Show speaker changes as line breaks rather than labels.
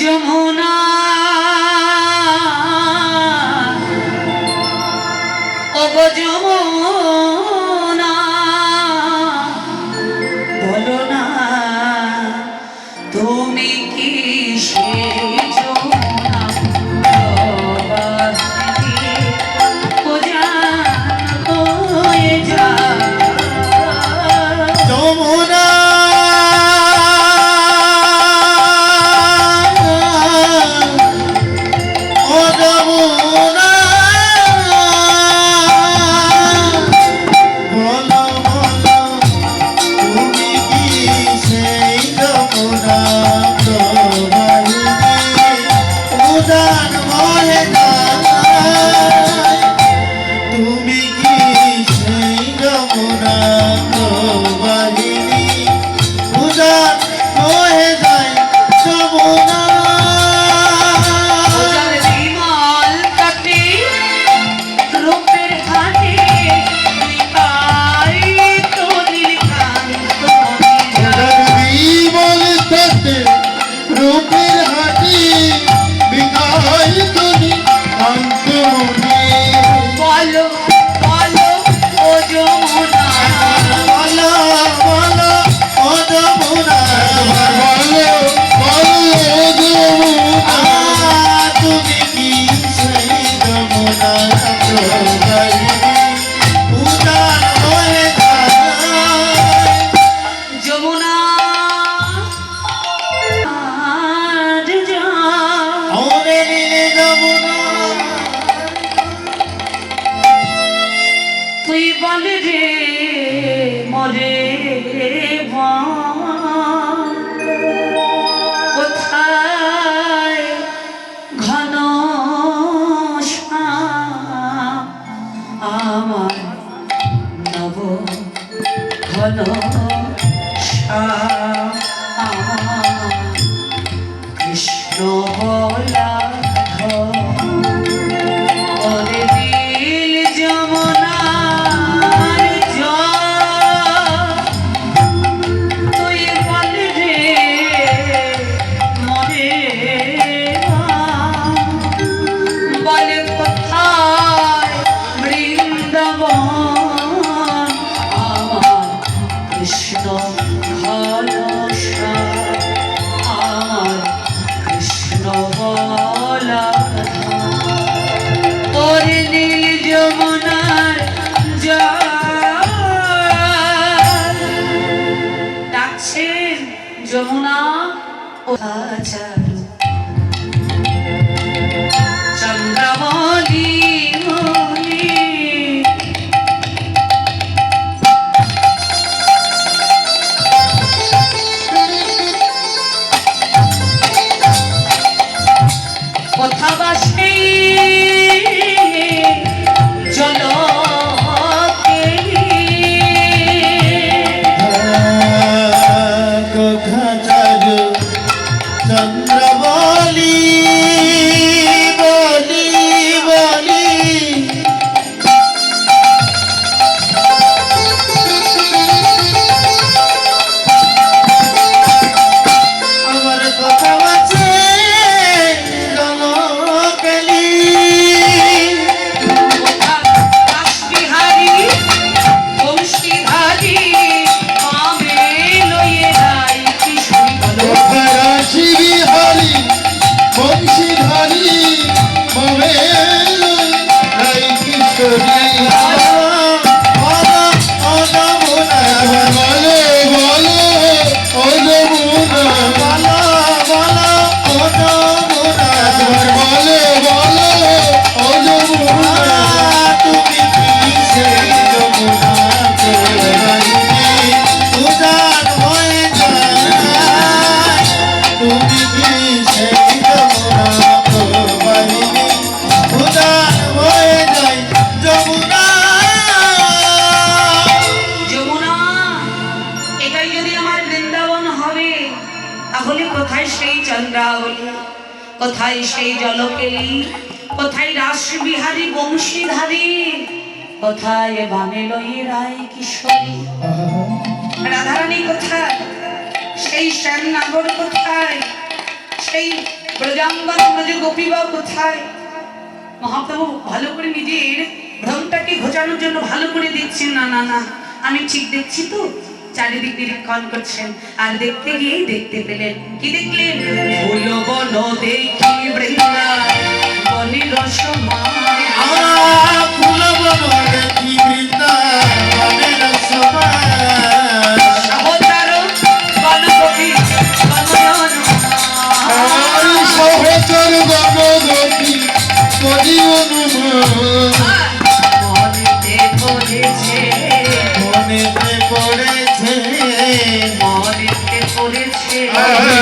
যমুনা।
অবজু
তুই বল রে মরে মা যমুনা ও চারু চন্দ্রাবলী কথা বাসা কোথায় সেই জলকেলি কোথায় রাসবিহারী বংশীধারী? কোথায় বামে লই রায় কিশোরী? রাধারানী কোথায়? সেই শ্যামনাগর কোথায়? সেই ব্রজাম্বর ব্রজ গোপীবা কোথায়? মহাপ্রভু, ভালো করে নিজের ভ্রমটাকে ঘোচানোর জন্য ভালো করে দেখছেন না না না, আমি ঠিক দেখছি তো। চারিদিক নিরীক্ষণ করছেন। আর দেখতে গিয়েই দেখতে পেলেন। কি দেখলেন? ফুল বন দেখি বৃন্দা
ফুল বন দেখি
সহচার
করি অনুমান Yeah.